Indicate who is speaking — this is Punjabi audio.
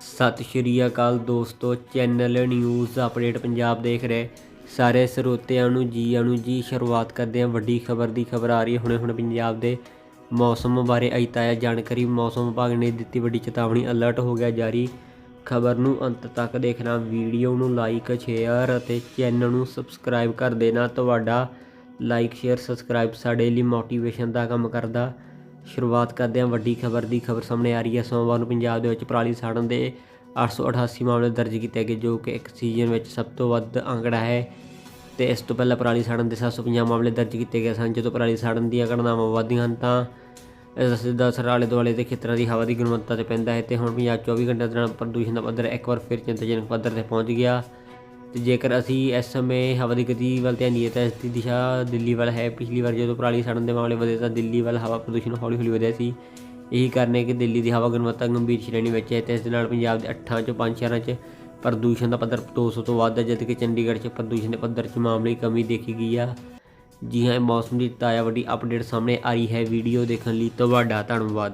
Speaker 1: ਸਤਿ ਸ਼੍ਰੀ ਅਕਾਲ ਦੋਸਤੋ, ਚੈਨਲ ਨਿਊਜ਼ ਅਪਡੇਟ ਪੰਜਾਬ ਦੇਖ ਰਹੇ। ਸਾਰੇ ਸਰੋਤਿਆਂ ਨੂੰ ਜੀ ਆਇਆਂ ਜੀ ਸ਼ੁਰੂਆਤ ਕਰਦੇ ਹਾਂ। ਵੱਡੀ ਖਬਰ ਦੀ ਖਬਰ ਆ ਰਹੀ ਹੈ ਹੁਣੇ ਹੁਣੇ ਪੰਜਾਬ ਦੇ ਮੌਸਮ ਬਾਰੇ। ਆਈ ਤਾਜ਼ਾ ਜਾਣਕਾਰੀ ਮੌਸਮ ਵਿਭਾਗ ਨੇ ਦਿੱਤੀ। ਵੱਡੀ ਚੇਤਾਵਨੀ ਅਲਰਟ ਹੋ ਗਿਆ ਜਾਰੀ। ਖਬਰ ਨੂੰ ਅੰਤ ਤੱਕ ਦੇਖਣਾ। ਵੀਡੀਓ ਨੂੰ ਲਾਈਕ ਸ਼ੇਅਰ ਅਤੇ ਚੈਨਲ ਨੂੰ ਸਬਸਕ੍ਰਾਈਬ ਕਰ ਦੇਣਾ। ਤੁਹਾਡਾ ਲਾਈਕ ਸ਼ੇਅਰ ਸਬਸਕ੍ਰਾਈਬ ਸਾਡੇ ਲਈ ਮੋਟੀਵੇਸ਼ਨ ਦਾ ਕੰਮ ਕਰਦਾ। ਸ਼ੁਰੂਆਤ ਕਰਦੇ ਹਾਂ ਵੱਡੀ ਖਬਰ ਦੀ। ਖਬਰ ਸਾਹਮਣੇ ਆ ਰਹੀ ਹੈ। ਸੋਮਵਾਰ ਨੂੰ ਪੰਜਾਬ ਦੇ ਵਿੱਚ ਪਰਾਲੀ ਸਾੜਨ ਦੇ 888 ਮਾਮਲੇ ਦਰਜ ਕੀਤੇ ਗਏ, ਜੋ ਕਿ ਇੱਕ ਸੀਜ਼ਨ ਵਿੱਚ ਸਭ ਤੋਂ ਵੱਧ ਅੰਕੜਾ ਹੈ। ਤੇ ਇਸ ਤੋਂ ਪਹਿਲਾਂ ਪਰਾਲੀ ਸਾੜਨ ਦੇ 750 ਮਾਮਲੇ ਦਰਜ ਕੀਤੇ ਗਏ ਸਨ। ਜਦੋਂ ਪਰਾਲੀ ਸਾੜਨ ਦੀਆਂ ਘਟਨਾਵਾਂ ਵਧਦੀਆਂ ਹਨ, ਤਾਂ ਇਸ ਦਾ ਸਿੱਧਾ ਅਸਰ ਆਲੇ ਦੁਆਲੇ ਦੇ ਖੇਤਰਾਂ ਦੀ ਹਵਾ ਦੀ ਗੁਣਵੱਤਾ ਤੇ ਪੈਂਦਾ ਹੈ। ਤੇ ਹੁਣ ਪੰਜਾਬ 24 ਘੰਟੇ ਦੌਰਾਨ ਪ੍ਰਦੂਸ਼ਣ ਦਾ ਪੱਧਰ ਇੱਕ ਵਾਰ ਫਿਰ ਚਿੰਤਾਜਨਕ ਪੱਧਰ ਤੇ ਪਹੁੰਚ ਗਿਆ। ਤੇ ਜੇਕਰ ਅਸੀਂ ਇਸ ਸਮੇਂ ਹਵਾ ਦੀ ਗਤੀ ਵੱਲ ਧਿਆਨ ਦਈਏ ਤਾਂ ਇਸ ਦੀ ਦਿਸ਼ਾ ਦਿੱਲੀ ਵੱਲ ਹੈ। ਪਿਛਲੀ ਵਾਰ ਜਦੋਂ ਪਰਾਲੀ ਸਾੜਨ ਦੇ ਮਾਮਲੇ ਵਧੇ ਤਾਂ ਦਿੱਲੀ ਵੱਲ ਹਵਾ ਪ੍ਰਦੂਸ਼ਣ ਹੌਲੀ ਹੌਲੀ ਵਧਿਆ ਸੀ। ਇਹੀ ਕਾਰਨ ਹੈ ਕਿ ਦਿੱਲੀ ਦੀ ਹਵਾ ਗੁਣਵੱਤਾ ਗੰਭੀਰ ਸ਼੍ਰੇਣੀ ਵਿੱਚ ਹੈ ਤੇ ਇਸ ਦੇ ਨਾਲ ਪੰਜਾਬ ਦੇ 8 ਚੋਂ 5 ਸ਼ਹਿਰਾਂ 'ਚ ਪ੍ਰਦੂਸ਼ਣ ਦਾ ਪੱਧਰ 200 ਤੋਂ ਵੱਧ ਹੈ ਜਦਕਿ ਚੰਡੀਗੜ੍ਹ 'ਚ ਪ੍ਰਦੂਸ਼ਣ ਦੇ ਪੱਧਰ 'ਚ ਮਾਮੂਲੀ ਕਮੀ ਦੇਖੀ ਗਈ ਆ। ਜੀ ਹਾਂ, ਇਹ ਮੌਸਮ ਦੀ ਤਾਜ਼ਾ ਵੱਡੀ ਅਪਡੇਟ ਸਾਹਮਣੇ ਆਈ ਹੈ। ਵੀਡੀਓ ਦੇਖਣ ਲਈ ਤੁਹਾਡਾ ਧੰਨਵਾਦ।